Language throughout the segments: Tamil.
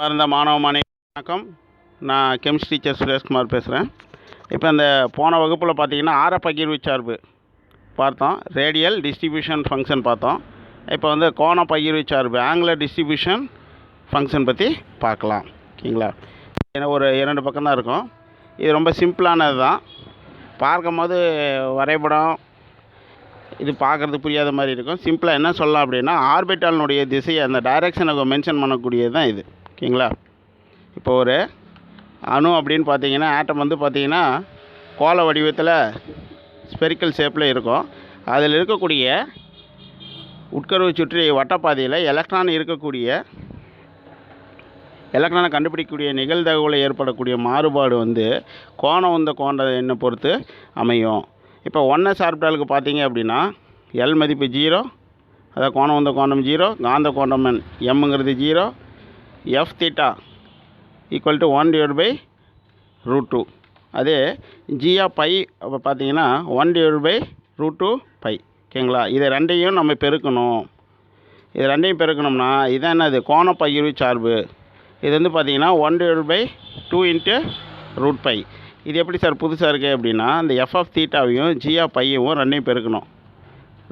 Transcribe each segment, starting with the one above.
சார்ந்த மாணவ மாணவி வணக்கம். நான் கெமிஸ்ட்ரி டீச்சர் சுரேஷ்குமார் பேசுகிறேன் இப்போ இந்த போன வகுப்பில் பார்த்தீங்கன்னா ஆர பகிர்வு சார்பு பார்த்தோம். ரேடியல் டிஸ்ட்ரிபியூஷன் ஃபங்க்ஷன் பார்த்தோம். இப்போ வந்து கோண பகிர்வு சார்பு ஆங்குலர் டிஸ்ட்ரிபியூஷன் ஃபங்க்ஷன் பற்றி பார்க்கலாம். ஓகேங்களா? ஏன்னா ஒரு இரண்டு பக்கம் தான் இருக்கும். இது ரொம்ப சிம்பிளானது தான். பார்க்கும்போது வரைபடம் இது பார்க்குறது புரியாத மாதிரி இருக்கும். சிம்பிளாக என்ன சொல்லலாம் அப்படின்னா ஆர்பிட்டாலினுடைய திசையை அந்த டைரக்ஷனை மென்ஷன் பண்ணக்கூடியது தான் இது. ஓகேங்களா? இப்போ ஒரு அணு அப்படின்னு பார்த்தீங்கன்னா ஆட்டம் வந்து பார்த்தீங்கன்னா கோல வடிவத்தில் ஸ்பெரிக்கல் ஷேப்பில் இருக்கும். அதில் இருக்கக்கூடிய உட்கருவை சுற்றி வட்டப்பாதையில் எலக்ட்ரான் இருக்கக்கூடிய எலக்ட்ரானை கண்டுபிடிக்கக்கூடிய நிகழ்தகவில் ஏற்படக்கூடிய மாறுபாடு வந்து கோணம் வந்த கோண்ட என்ன பொறுத்து அமையும். இப்போ ஒன்றை சார்பிட்டாலுக்கு பார்த்தீங்க அப்படின்னா எல் மதிப்பு ஜீரோ அதாவது கோணம் வந்த கோணம் ஜீரோ காந்த கோண்டம் எம்ங்கிறது zero F theta equal to one divide by root two அதே ஜியா பை அப்போ பார்த்தீங்கன்னா one divide by root two pi ஓகேங்களா இதை ரெண்டையும் நம்ம பெருக்கணும். இது ரெண்டையும் பெருக்கணும்னா இதான் என்னது? கோண பகிர்வு சார்பு. இது வந்து பார்த்தீங்கன்னா one divide by two into root pi இது எப்படி சார் புதுசாக இருக்குது அப்படின்னா இந்த எஃப்எஃப் தீட்டாவையும் ஜியா பையவும் ரெண்டையும் பெருக்கணும்.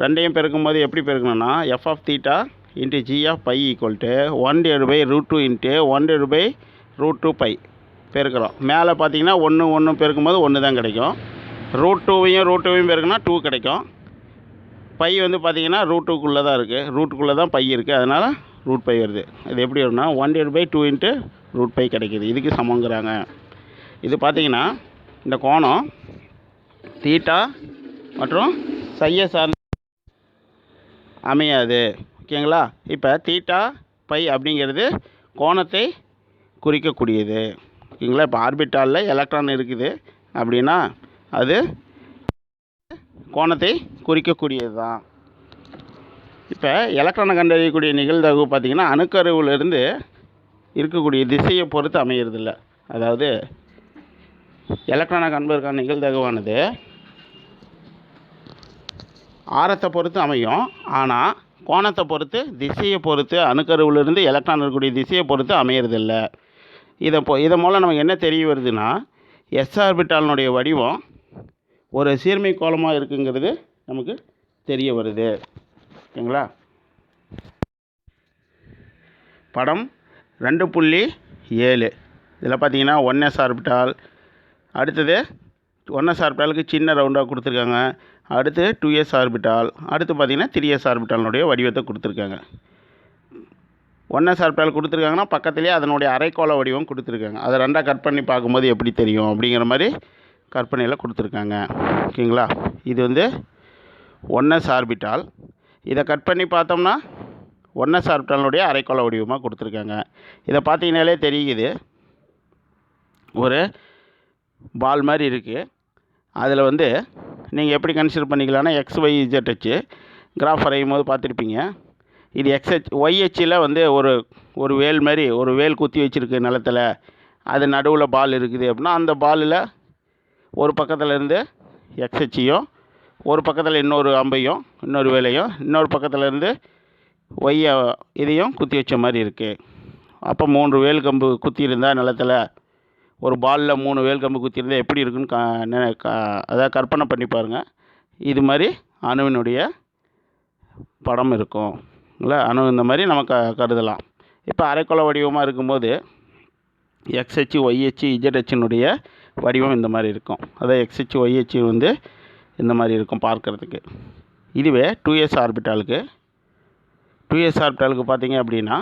ரெண்டையும் பெருக்கும்போது எப்படி பெருக்கணும்னா F F theta into Zia pi equal to one divide by root two into one divide by root two pi பெருக்கிறோம். மேலே பார்த்தீங்கன்னா ஒன்று ஒன்று பெருக்கும்போது ஒன்று தான் கிடைக்கும். ரூட் டூவையும் ரூட் டூவையும் பெருக்குனா டூ கிடைக்கும். பை வந்து பார்த்தீங்கன்னா ரூட் டூக்குள்ளே தான் இருக்குது ரூட்டுக்குள்ளே தான் பை இருக்குது அதனால் ரூட் பை வருது. இது எப்படி வரும்னா one divide by two into root pi கிடைக்கிது. இதுக்கு சமங்கிறாங்க இது பார்த்தீங்கன்னா இந்த கோணம் தீட்டா மற்றும் சையை சார்ந்த அமையாது. ஓகேங்களா? இப்போ தீட்டா பை அப்படிங்கிறது கோணத்தை குறிக்கக்கூடியது. ஓகேங்களா? இப்போ ஆர்பிட்டாலில் எலக்ட்ரான் இருக்குது அப்படின்னா அது கோணத்தை குறிக்கக்கூடியது தான் இப்போ எலக்ட்ரானை கண்டறியக்கூடிய நிகழ்தகவு பார்த்திங்கன்னா அணுக்கருவிலிருந்து இருக்கக்கூடிய திசையை பொறுத்து அமையிறதில்ல. அதாவது எலக்ட்ரானை கண்பதற்கான நிகழ்தகவானது ஆரத்தை பொறுத்து அமையும். ஆனால் கோணத்தை பொறுத்து திசையை பொறுத்து அணுக்கருவிலிருந்து எலக்ட்ரான் இருக்கக்கூடிய திசையை பொறுத்து அமையறதில்ல. இதை போ இதன் மூலம் நமக்கு என்ன தெரிய வருதுன்னா எஸ் ஆர்பிட்டாலினுடைய வடிவம் ஒரு சீர்மை கோலமாக இருக்குங்கிறது நமக்கு தெரிய வருது. ஓகேங்களா? படம் ரெண்டு புள்ளி ஏழு. இதில் பார்த்தீங்கன்னா ஒன் எஸ் ஆர்பிட்டால் அடுத்தது ஒன் எஸ் ஆர்பிட்டாலுக்கு சின்ன ரவுண்டாக கொடுத்துருக்காங்க. அடுத்து டூ எஸ் ஆர்பிட்டால் அடுத்து பார்த்தீங்கன்னா த்ரீ எஸ் ஆர்பிட்டாலினுடைய வடிவத்தை கொடுத்துருக்காங்க. ஒன் எஸ் ஆர்பிட்டால் கொடுத்துருக்காங்கன்னா பக்கத்துலேயே அதனுடைய அரைக்கோள வடிவம் கொடுத்துருக்காங்க. அதை ரெண்டாக கட் பண்ணி பார்க்கும்போது எப்படி தெரியும் அப்படிங்கிற மாதிரி கற்பனையில் கொடுத்துருக்காங்க. ஓகேங்களா? இது வந்து ஒன்எஸ் ஆர்பிட்டால் இதை கட் பண்ணி பார்த்தோம்னா ஒன் எஸ் ஆர்பிட்டாலினுடைய அரைக்கோள வடிவமாக கொடுத்துருக்காங்க. இதை பார்த்தீங்கனாலே தெரியுது. ஒரு பால் மாதிரி இருக்குது அதில் வந்து நீங்கள் எப்படி கன்சிடர் பண்ணிக்கலாம்னா எக்ஸ் ஒய் இஜெட் வச்சு கிராஃப் வரையும் போது பார்த்துருப்பீங்க. இது எக்ஸ்ஹெச் ஒய்ஹெச்சில் வந்து ஒரு ஒரு வேல் மாதிரி ஒரு வேல் குத்தி வச்சுருக்கு நிலத்தில். அது நடுவில் பால் இருக்குது அப்படின்னா அந்த பாலில் ஒரு பக்கத்தில் இருந்து எக்ஸ்ஹெச்சியும் ஒரு பக்கத்தில் இன்னொரு அம்பையும் இன்னொரு வேலையும் இன்னொரு பக்கத்தில் இருந்து ஒய்யை இதையும் குத்தி வச்ச மாதிரி இருக்குது அப்போ மூன்று வேல் கம்பு குத்தி இருந்தால் நிலத்தில் ஒரு பாலில் மூணு வேல் கம்பு குத்திருந்தால் எப்படி இருக்குன்னு கா கா அதாவது கற்பனை பண்ணி பாருங்கள் இது மாதிரி அணுவினுடைய படம் இருக்கும். இல்லை? அணு இந்த மாதிரி நம்ம க கருதலாம். இப்போ அரைக்கோள வடிவமாக இருக்கும்போது எக்ஸ்ஹெச் ஒய்ஹெச் இஜட்ஹெச்சினுடைய வடிவம் இந்த மாதிரி இருக்கும். அதாவது எக்ஸ்ஹெச் ஒய்ஹெச் வந்து இந்த மாதிரி இருக்கும் பார்க்கறதுக்கு. இதுவே டூஎஸ் ஆர்பிட்டாலுக்கு டூஎஸ் ஆர்பிட்டாலுக்கு பார்த்தீங்க அப்படின்னா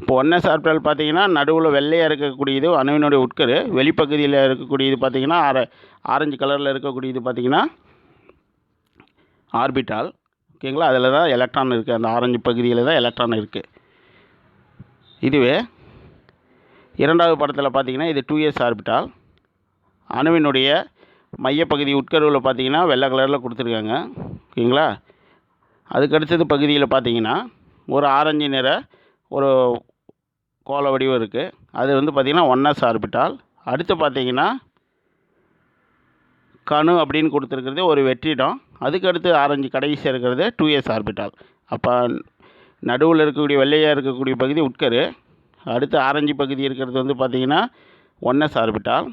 இப்போ ஒன் எஸ் பார்த்தீங்கன்னா நடுவில் வெள்ளையாக இருக்கக்கூடியது அணுவினுடைய உட்கரு வெளிப்பகுதியில் இருக்கக்கூடியது பார்த்தீங்கன்னா ஆர ஆரஞ்சு கலரில் இருக்கக்கூடியது பார்த்தீங்கன்னா ஆர்பிட்டால். ஓகேங்களா? அதில் தான் எலக்ட்ரான் இருக்குது அந்த ஆரஞ்சு பகுதியில் தான் எலக்ட்ரான் இருக்குது இதுவே இரண்டாவது படத்தில் பார்த்தீங்கன்னா இது டூ எஸ் ஆர்பிட்டால். அணுவினுடைய மையப்பகுதி உட்கருவில் பார்த்தீங்கன்னா வெள்ளை கலரில் கொடுத்துருக்காங்க. ஓகேங்களா? அதுக்கடுத்தது பகுதியில் பார்த்தீங்கன்னா ஒரு ஆரஞ்சு நிற ஒரு கோள வடிவம் இருக்குது அது வந்து பார்த்திங்கன்னா ஒன் எஸ் ஆர்பிட்டால் அடுத்து பார்த்தீங்கன்னா கணு அப்படின்னு கொடுத்துருக்கிறது ஒரு வெற்றிடம். அதுக்கு அடுத்து ஆரஞ்சு கடைசி இருக்கிறது டூ எஸ் ஆர்பிட்டால் அப்போ நடுவில் இருக்கக்கூடிய வெள்ளையாக இருக்கக்கூடிய பகுதி உட்கரு. அடுத்து ஆரஞ்சு பகுதி இருக்கிறது வந்து பார்த்திங்கன்னா ஒன் எஸ் ஆர்பிட்டால்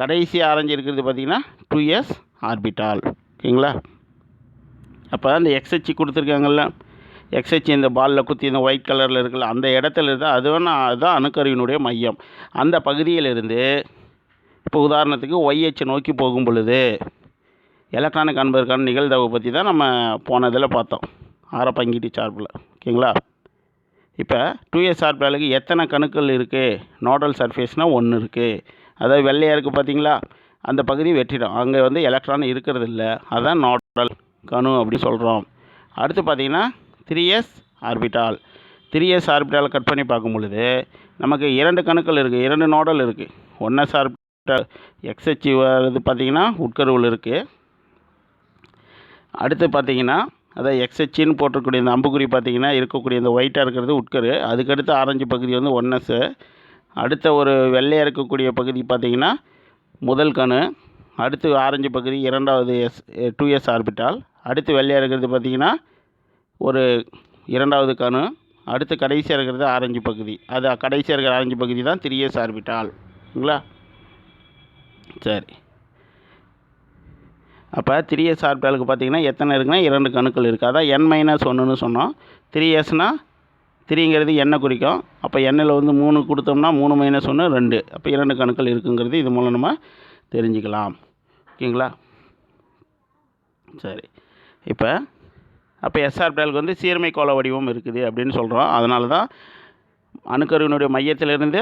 கடைசி ஆரஞ்சு இருக்கிறது பார்த்திங்கன்னா டூ எஸ் ஆர்பிட்டால். ஓகேங்களா? அப்போ அந்த எக்ஸ்ஹெச் கொடுத்துருக்காங்கல்ல. எக்ஸ்ஹெச் இந்த பாலில் குத்தி இந்த ஒயிட் கலரில் இருக்குல்ல அந்த இடத்துல இருந்தால் அதுவும் அதுதான் அணுக்கருவினுடைய மையம். அந்த பகுதியிலிருந்து இப்போ உதாரணத்துக்கு ஒய்ஹெச் நோக்கி போகும் பொழுது எலக்ட்ரானிக் அன்பதற்கான நிகழ்தகவை பற்றி தான் நம்ம போன இதில் பார்த்தோம். பங்கீட்டு சார்பில் ஓகேங்களா? இப்போ டூ எஸ் ஆர்பிட்டாலுக்கு எத்தனை கணுக்கள் இருக்குது நோடல் சர்ஃபேஸ்னால் ஒன்று இருக்குது அதாவது வெள்ளையாக இருக்குது பார்த்தீங்களா அந்த பகுதி வெற்றிடும். அங்கே வந்து எலக்ட்ரான் இருக்கிறது இல்லை. அதான் நோடல் கணு அப்படி சொல்கிறோம் அடுத்து பார்த்தீங்கன்னா three S orbital three S orbital cut பண்ணி பார்க்கும் பொழுது நமக்கு இரண்டு கணுக்கள் இருக்குது இரண்டு நோடல் இருக்குது ஒன் எஸ் ஆர்பிட்டால் எக்ஸ்ஹெச் வருது பார்த்தீங்கன்னா உட்கருவில் இருக்குது அடுத்து பார்த்தீங்கன்னா அதான் எக்ஸ்ஹெச்சின்னு போட்டிருக்கக்கூடிய இந்த அம்புக்குறி பார்த்தீங்கன்னா இருக்கக்கூடிய இந்த ஒயிட்டாக இருக்கிறது உட்கரு. அதுக்கடுத்து ஆரஞ்சு பகுதி வந்து ஒன்னஸு அடுத்த ஒரு வெள்ளையாக இருக்கக்கூடிய பகுதி பார்த்தீங்கன்னா முதல் கணு. அடுத்து ஆரஞ்சு பகுதி இரண்டாவது எஸ் டூ எஸ் ஆர்பிட்டால் அடுத்து வெள்ளையாக இருக்கிறது பார்த்தீங்கன்னா ஒரு இரண்டாவது கணு அடுத்து கடைசியாக இருக்கிறது ஆரஞ்சு பகுதி. அது கடைசியாக இருக்கிற ஆரஞ்சு பகுதி தான் த்ரீ எஸ் சரிங்களா சரி. அப்போ த்ரீ எஸ் ஆர்பிட்டாலுக்கு பார்த்தீங்கன்னா எத்தனை இருக்குன்னா இரண்டு கணுக்கள் இருக்குது அதான் என் மைனஸ் ஒன்றுன்னு சொன்னோம். த்ரீ எஸ்னால் த்ரீங்கிறது எண்ணெய் குறிக்கும். அப்போ எண்ணில் வந்து மூணு கொடுத்தோம்னா மூணு மைனஸ் ஒன்று ரெண்டு. அப்போ இரண்டு கணுக்கள் இருக்குங்கிறது இது மூலம் நம்ம தெரிஞ்சுக்கலாம். ஓகேங்களா? சரி. இப்போ அப்போ எஸ்ஆர்பிட்டாலுக்கு வந்து சீர்மை கோள வடிவம் இருக்குது அப்படின்னு சொல்கிறோம் அதனால தான் அணுக்கருவினுடைய மையத்திலிருந்து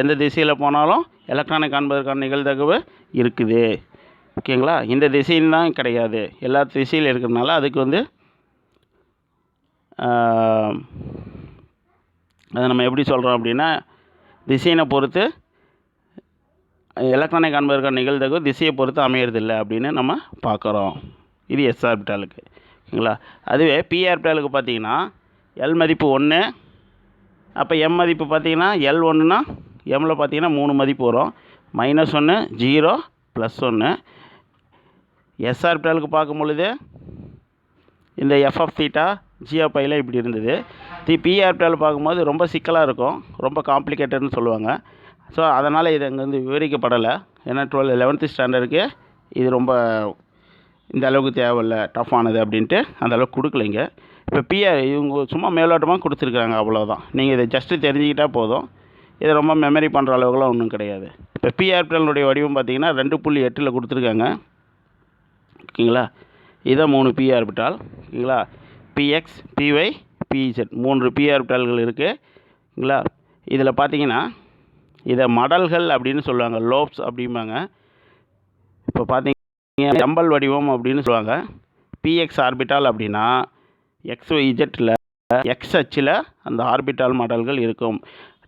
எந்த திசையில் போனாலும் எலக்ட்ரானை காண்பதற்கான நிகழ்தகவு இருக்குது. ஓகேங்களா? இந்த திசைன்னு தான் கிடையாது. எல்லா திசையில் இருக்கிறதுனால அதுக்கு வந்து அதை நம்ம எப்படி சொல்கிறோம் அப்படின்னா திசையினை பொறுத்து எலக்ட்ரானை காண்பதற்கான நிகழ்தகவு திசையை பொறுத்து அமையறதில்லை அப்படின்னு நம்ம பார்க்குறோம். இது எஸ்ஆர்பிட்டாலுக்கு ஓகேங்களா அதுவே பி பார்த்தீங்கன்னா எல் மதிப்பு ஒன்று அப்போ எம் மதிப்பு பார்த்தீங்கன்னா எல் ஒன்றுனா எம்மில் பார்த்தீங்கன்னா மூணு மதிப்பு வரும். மைனஸ் ஒன்று ஜீரோ ப்ளஸ் ஒன்று எஸ்ஆர் ஆர்பிட்டாலுக்கு பார்க்கும் பொழுது இந்த எஃப்எஃப் தீட்டா ஜிஎஃப்ஐயில் இப்படி இருந்தது. தி பிஆர் ஆர்பிட்டால் பார்க்கும்போது ரொம்ப சிக்கலாக இருக்கும். ரொம்ப காம்ப்ளிகேட்டட்னு சொல்லுவாங்க. ஸோ அதனால் இது அங்கே வந்து விவரிக்கப்படலை. ஏன்னா டுவெல் லெவன்த்து ஸ்டாண்டர்டுக்கு இது ரொம்ப இந்த அளவுக்கு தேவையில்ல டஃப்பானது அப்படின்ட்டு அந்த அளவுக்கு கொடுக்கலைங்க. இப்போ பிஆர் இவங்க சும்மா மேலோட்டமாக கொடுத்துருக்காங்க அவ்வளோதான் நீங்கள் இதை ஜஸ்ட்டு தெரிஞ்சுக்கிட்டால் போதும். இதை ரொம்ப மெமரி பண்ணுற அளவுக்குலாம் ஒன்றும் கிடையாது. இப்போ பிஆர்பிஎல்னுடைய வடிவம் பார்த்தீங்கன்னா ரெண்டு புள்ளி எட்டில் கொடுத்துருக்காங்க. ஓகேங்களா? இதான் மூணு பிஆர்பிட்டால் ஓகேங்களா? பிஎக்ஸ் பிஒய் பிஇசெட் மூன்று பிஆர்பிட்டால்கள் இருக்குதுங்களா இருக்குங்களா இதில் பார்த்தீங்கன்னா இதை மடல்கள் அப்படின்னு சொல்லுவாங்க லோப்ஸ் அப்படிம்பாங்க. இப்போ பார்த்தீங்க டம்பல் வடிவம் அப்படின்னு சொல்லுவாங்க. பிஎக்ஸ் ஆர்பிட்டால் அப்படின்னா எக்ஸ் இஜெட்டில் எக்ஸ் அச்சில் அந்த ஆர்பிட்டால் மாடல்கள் இருக்கும்.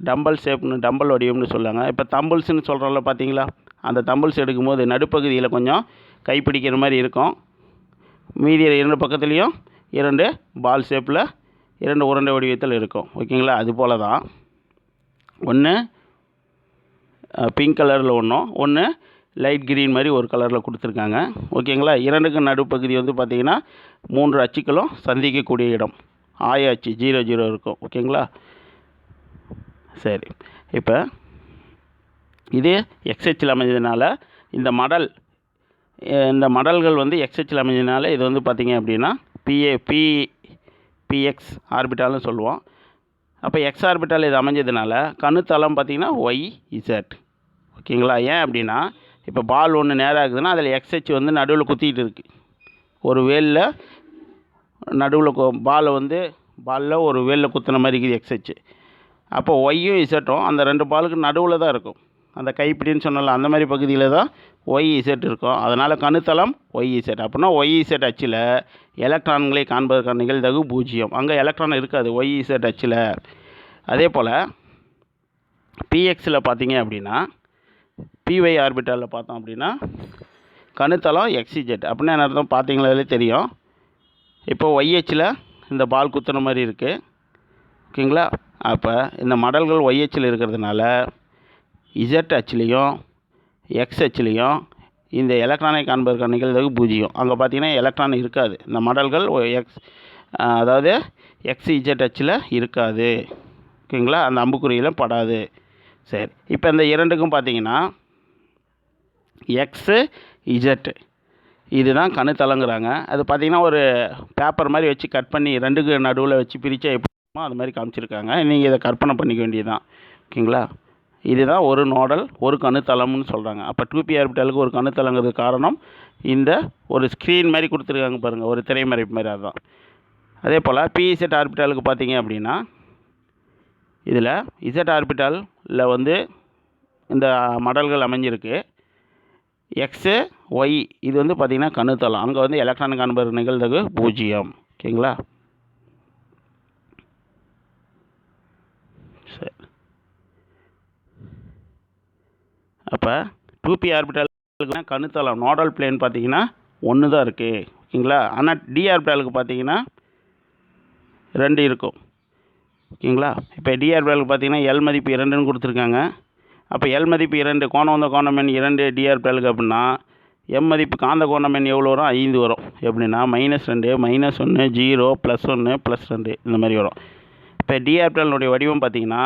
டம்பல் ஷேப்னு டம்பல் வடிவம்னு சொல்லுவாங்க. இப்போ தம்பிள்ஸ்னு சொல்கிறோம்ல பார்த்தீங்களா அந்த தம்பிள்ஸ் எடுக்கும்போது நடுப்பகுதியில் கொஞ்சம் கைப்பிடிக்கிற மாதிரி இருக்கும். மீதி இரண்டு பக்கத்துலேயும் இரண்டு பால் ஷேப்பில் இரண்டு உருண்டை வடிவத்தில் இருக்கும். ஓகேங்களா? அது போல தான் ஒன்று பிங்க் கலரில் ஒன்றும் ஒன்று லைட் கிரீன் மாதிரி ஒரு கலரில் கொடுத்துருக்காங்க. ஓகேங்களா? இரண்டுக்கு நடுப்பகுதி வந்து பார்த்திங்கன்னா மூன்று அச்சுக்களும் சந்திக்கக்கூடிய இடம். ஆய அச்சு ஜீரோ ஜீரோ இருக்கும். ஓகேங்களா? சரி. இப்போ இது எக்ஸ்ஹெச்சில் அமைஞ்சதுனால இந்த மடல் இந்த மடல்கள் வந்து எக்ஸ்ஹெச்சில் அமைஞ்சதுனால இது வந்து பார்த்திங்க அப்படின்னா பிஏ பி பிஎக்ஸ் ஆர்பிட்டால்னு சொல்லுவோம். அப்போ எக்ஸ் ஆர்பிட்டால் இது அமைஞ்சதுனால கணுத்தளம் பார்த்திங்கன்னா ஒய் இசட் ஓகேங்களா? ஏன் அப்படின்னா இப்போ பால் ஒன்று நேராக இருக்குதுன்னா அதில் எக்ஸ்ஹெச் வந்து நடுவில் குத்திக்கிட்டு இருக்குது ஒரு வேலில் நடுவில் பாலை வந்து பாலில் ஒரு வேலில் குத்துன மாதிரி இருக்குது எக்ஸ்ஹெச் அப்போ ஒய்யும் இசட்டும் அந்த ரெண்டு பாலுக்கு நடுவில் தான் இருக்கும். அந்த கைப்பிடின்னு சொன்னல அந்த மாதிரி பகுதியில் தான் ஒய் இசட் இருக்கும். அதனால் கணுத்தளம் ஒய் இசட் அப்படின்னா ஒய் இசட் அச்சில் எலக்ட்ரான்களை காண்பதற்கான நிகழ்தகு பூஜ்ஜியம். அங்கே எலக்ட்ரான் இருக்காது ஒய் இசட் அச்சில். அதே போல் பிஎக்ஸில் பார்த்தீங்க அப்படின்னா பிஒய் ஆர்பிட்டாலில் பார்த்தோம் அப்படின்னா கணுத்தளம் எக்ஸிஜெட் அப்படின்னா என்ன அர்த்தம்? பார்த்தீங்களாலே தெரியும். இப்போ ஒய்ஹெச்சில் இந்த பால் குத்துன மாதிரி இருக்குது ஓகேங்களா? அப்போ இந்த மடல்கள் ஒய்ஹெச்சில் இருக்கிறதுனால இசட் அச்சுலேயும் எக்ஸ் அச்சுலேயும் இந்த எலக்ட்ரானை காண்பதற்கான நிகழ்தகவு பூஜ்ஜியம். அங்கே பார்த்தீங்கன்னா எலக்ட்ரான் இருக்காது. இந்த மடல்கள் எக்ஸ் அதாவது எக்ஸ் இஜெட் அச்சில் இருக்காது. ஓகேங்களா? அந்த அம்புக்குறியில் படாது. சரி. இப்போ இந்த இரண்டுக்கும் பார்த்தீங்கன்னா எக்ஸு இஜட்டு இதுதான் கணுத்தலங்கிறாங்க அது பார்த்தீங்கன்னா ஒரு பேப்பர் மாதிரி வச்சு கட் பண்ணி ரெண்டுக்கு நடுவில் வச்சு பிரித்தா எப்படிமோ அது மாதிரி காமிச்சிருக்காங்க. நீங்கள் இதை கற்பனை பண்ணிக்க வேண்டியதுதான். ஓகேங்களா? இதுதான் ஒரு நோடல் ஒரு கணுத்தலம்னு சொல்கிறாங்க அப்போ டூ பி ஆர்பிட்டாலுக்கு ஒரு கணுத்தலங்கிறது காரணம் இந்த ஒரு ஸ்க்ரீன் மாதிரி கொடுத்துருக்காங்க பாருங்கள் ஒரு திரைமறைப்பு மாதிரி அதுதான் அதே போல் பிஇசெட் ஆர்பிட்டாலுக்கு பார்த்தீங்க அப்படின்னா இதில் இசட் ஆர்பிட்டாலில் வந்து இந்த மடல்கள் அமைஞ்சிருக்கு. எக்ஸு ஒய் இது வந்து பார்த்திங்கன்னா கணுத்தளம் அங்கே வந்து எலக்ட்ரானிக் அனுபவ நிகழ்ந்தது பூஜ்ஜியம். ஓகேங்களா? சரி. அப்போ டூ பி ஆர்பிட்டாலுக்கு கணுத்தளம் நோடல் பிளேன் பார்த்தீங்கன்னா ஒன்று தான் இருக்குது ஓகேங்களா? ஆனால் டி ஆர்பிட்டாலுக்கு பார்த்தீங்கன்னா ரெண்டு இருக்கும். ஓகேங்களா? இப்போ டி பார்த்தீங்கன்னா எல் மதிப்பு இரண்டுன்னு கொடுத்துருக்காங்க. அப்போ எல் மதிப்பு இரண்டு கோணம் வந்த கோணம் எண் இரண்டு டிஆர்பிஎலுக்கு அப்படின்னா எம் மதிப்பு காந்த கோணம் எவ்வளோ வரும்? ஐந்து வரும். எப்படின்னா மைனஸ் ரெண்டு மைனஸ் ஒன்று ஜீரோ ப்ளஸ் ஒன்று ப்ளஸ் ரெண்டு இந்த மாதிரி வரும். இப்போ டிஆர்பிஎல்னுடைய வடிவம் பார்த்தீங்கன்னா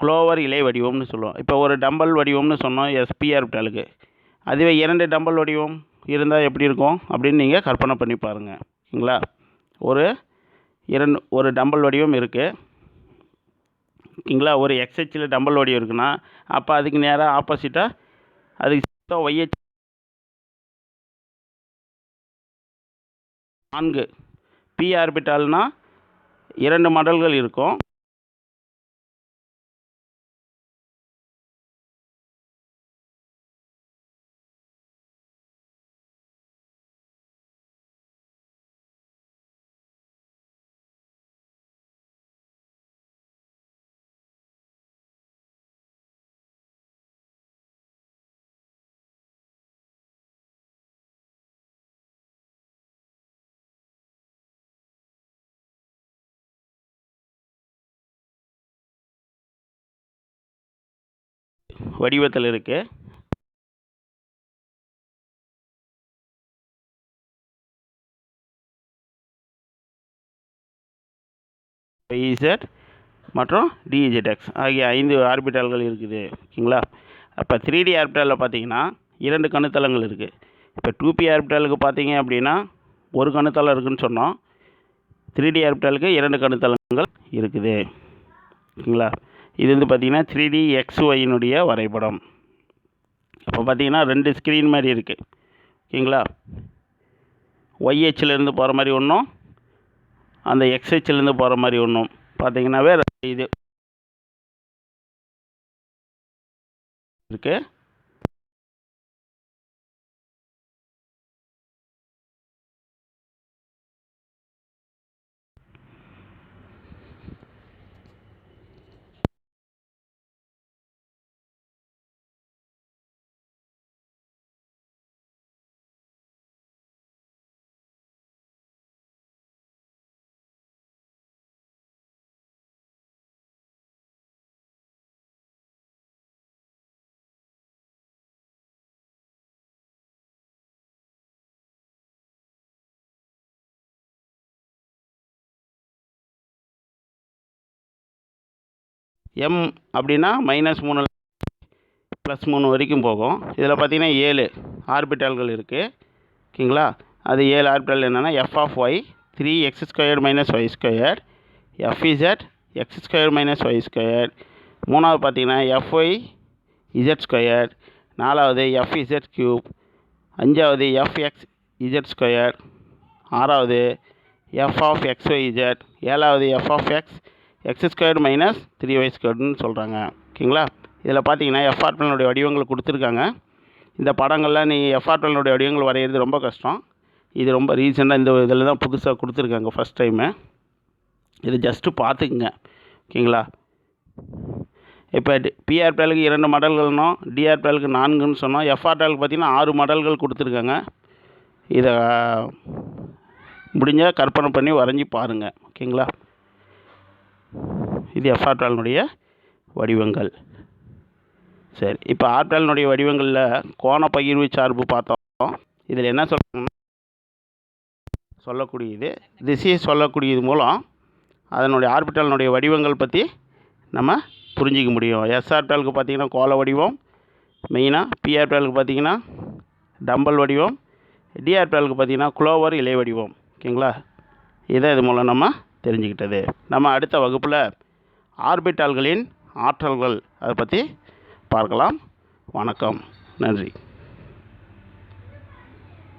குளோவர் இலை வடிவம்னு சொல்லுவோம். இப்போ ஒரு டம்பல் வடிவம்னு சொன்னோம் எஸ்பிஆர்பிஎலுக்கு அதுவே இரண்டு டம்பல் வடிவம் இருந்தால் எப்படி இருக்கும்? அப்படின்னு நீங்கள் கற்பனை பண்ணி பாருங்கள் ஓகேங்களா ஒரு இரண்டு ஒரு டம்பல் வடிவம் இருக்குது ஓகேங்களா ஒரு எக்ஸ்ஹெச்சில் டம்பல் ஓடி இருக்குன்னா அப்போ அதுக்கு நேராக ஆப்போசிட்டாக அதுக்கு ஒய்ஹெச் நான்கு. பிஆர்பிட்டால்னா இரண்டு மடல்கள் இருக்கும். வடிவத்தில் இருக்குது இசட் மற்றும் டிஇஜெட்எக்ஸ் ஆகிய ஐந்து ஆர்பிட்டால்கள் இருக்குது ஓகேங்களா? அப்போ த்ரீ டி ஆர்பிட்டாலில் பார்த்தீங்கன்னா இரண்டு கணுத்தளங்கள் இருக்குது இப்போ டூ பி ஆர்பிட்டாலுக்கு பார்த்தீங்க அப்படின்னா ஒரு கணுத்தளம் இருக்குதுன்னு சொன்னோம். த்ரீ டி ஆர்பிட்டாலுக்கு இரண்டு கணுத்தளங்கள் இருக்குது ஓகேங்களா? இது வந்து பார்த்திங்கன்னா த்ரீ டி எக்ஸ் ஒயினுடைய வரைபடம். இப்போ பார்த்தீங்கன்னா ரெண்டு ஸ்க்ரீன் மாதிரி இருக்குது ஓகேங்களா? ஒய்ஹெச்லேருந்து போகிற மாதிரி ஒன்றும் அந்த எக்ஸ்ஹெச்லேருந்து போகிற மாதிரி ஒன்றும் பார்த்தீங்கன்னாவே இது இருக்குது எம் அப்படின்னா மைனஸ் மூணு ப்ளஸ் மூணு வரைக்கும் போகும். இதில் பார்த்தீங்கன்னா ஏழு ஆர்பிட்டல்கள் இருக்குது ஓகேங்களா? அது ஏழு ஆர்பிட்டல் என்னென்னா F of Y three X squared minus Y square F Z X square minus Y square மூணாவது பார்த்தீங்கன்னா எஃப்ஒய் இசட் ஸ்கொயர் நாலாவது எஃப்இசட் க்யூப் அஞ்சாவது எஃப்எக்ஸ் இசட் ஸ்கொயர் ஆறாவது F of X Y Z ஏழாவது F of X X squared minus three Y ஸ்கொயர்டுன்னு சொல்கிறாங்க ஓகேங்களா? இதில் பார்த்தீங்கன்னா எஃப்ஆர்டனுடைய வடிவங்கள் கொடுத்துருக்காங்க. இந்த படங்களில் நீ எஃப்ஆர்டனுடைய வடிவங்கள் வரைகிறது ரொம்ப கஷ்டம். இது ரொம்ப ரீசெண்டாக இந்த இதில் தான் புதுசாக கொடுத்துருக்காங்க ஃபஸ்ட் டைமு இது ஜஸ்ட்டு பார்த்துக்குங்க. ஓகேங்களா? இப்போ பிஆர்பிஎலுக்கு இரண்டு மடல்கள்னோம் டிஆர்பிஎலுக்கு நான்குன்னு சொன்னோம். எஃப்ஆர்டிஎலுக்கு பார்த்தீங்கன்னா ஆறு மடல்கள் கொடுத்துருக்காங்க. இதை முடிஞ்சால் கற்பனை பண்ணி வரைஞ்சி பாருங்கள் ஓகேங்களா? இது எஃப்ஆர்டாலினுடைய வடிவங்கள். சரி இப்போ ஆர்டாலினுடைய வடிவங்களில் கோண பகிர்வு சார்பு பார்த்தோம். இதில் என்ன சொல்லணும்னா சொல்லக்கூடியது திசையை சொல்லக்கூடியது மூலம் அதனுடைய ஆர்பிட்டாலினுடைய வடிவங்கள் பற்றி நம்ம புரிஞ்சிக்க முடியும். எஸ்ஆர்டாலுக்கு பார்த்திங்கன்னா பார்த்தீங்கன்னா கோல வடிவம் மெயினாக பிஆர்டாலுக்கு பார்த்திங்கன்னா பார்த்தீங்கன்னா டம்பல் வடிவம் டிஆர்டாலுக்கு பார்த்திங்கன்னா பார்த்தீங்கன்னா குளோவர் இலை வடிவம். ஓகேங்களா? இதை இது மூலம் நம்ம தெரிஞ்சுக்கிட்டது. நம்ம அடுத்த வகுப்பில் ஆர்பிட்டால்களின் ஆற்றல்கள் அதை பற்றி பார்க்கலாம். வணக்கம். நன்றி.